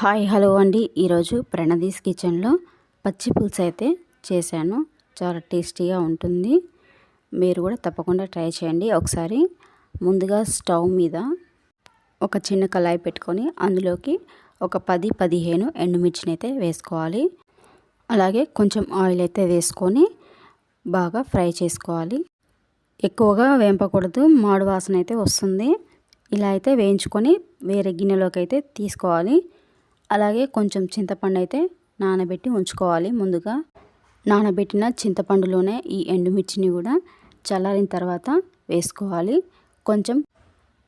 Hi hello అండి. ఈరోజు ప్రణదీస్ కిచెన్లో పచ్చి పులుసు అయితే చేశాను. చాలా టేస్టీగా ఉంటుంది. మీరు కూడా తప్పకుండా ట్రై చేయండి. ఒకసారి ముందుగా స్టవ్ మీద ఒక చిన్న కళాయి పెట్టుకొని అందులోకి ఒక పది పదిహేను ఎండుమిర్చిని అయితే వేసుకోవాలి. అలాగే కొంచెం ఆయిల్ అయితే వేసుకొని బాగా ఫ్రై చేసుకోవాలి. ఎక్కువగా వేంపకూడదు. మాడు వాసన అయితే వస్తుంది. ఇలా అయితే వేయించుకొని వేరే గిన్నెలోకి అయితే తీసుకోవాలి. అలాగే కొంచెం చింతపండు అయితే నానబెట్టి ఉంచుకోవాలి ముందుగా. నానబెట్టిన చింతపండులోనే ఈ ఎండుమిర్చిని కూడా చల్లారిన తర్వాత వేసుకోవాలి. కొంచెం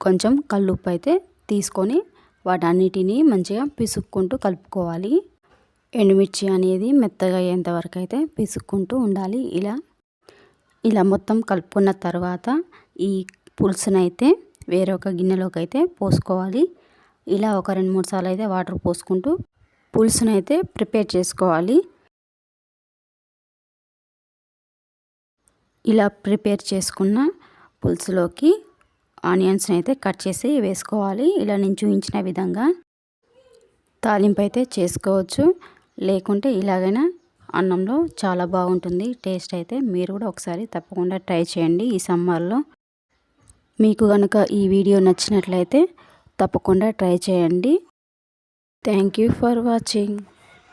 కొంచెం కల్లుప్పు అయితే తీసుకొని వాటన్నిటిని మంచిగా పిసుక్కుంటూ కలుపుకోవాలి. ఎండుమిర్చి అనేది మెత్తగా అయ్యేంతవరకు అయితే పిసుక్కుంటూ ఉండాలి ఇలా. ఇలా మొత్తం కలుపుకున్న తర్వాత ఈ పులుసునైతే వేరొక గిన్నెలోకి అయితే పోసుకోవాలి. ఇలా ఒక రెండు మూడు సార్లు అయితే వాటర్ పోసుకుంటూ పులుసును అయితే ప్రిపేర్ చేసుకోవాలి. ఇలా ప్రిపేర్ చేసుకున్న పులుసులోకి ఆనియన్స్ని అయితే కట్ చేసి వేసుకోవాలి. ఇలా నేను చూపించిన విధంగా తాలింపు అయితే చేసుకోవచ్చు. లేకుంటే ఇలాగైనా అన్నంలో చాలా బాగుంటుంది. టేస్ట్ అయితే మీరు కూడా ఒకసారి తప్పకుండా ట్రై చేయండి ఈ సమ్మర్లో. మీకు కనుక ఈ వీడియో నచ్చినట్లయితే తప్పకుండా ట్రై చేయండి. Thank you for watching.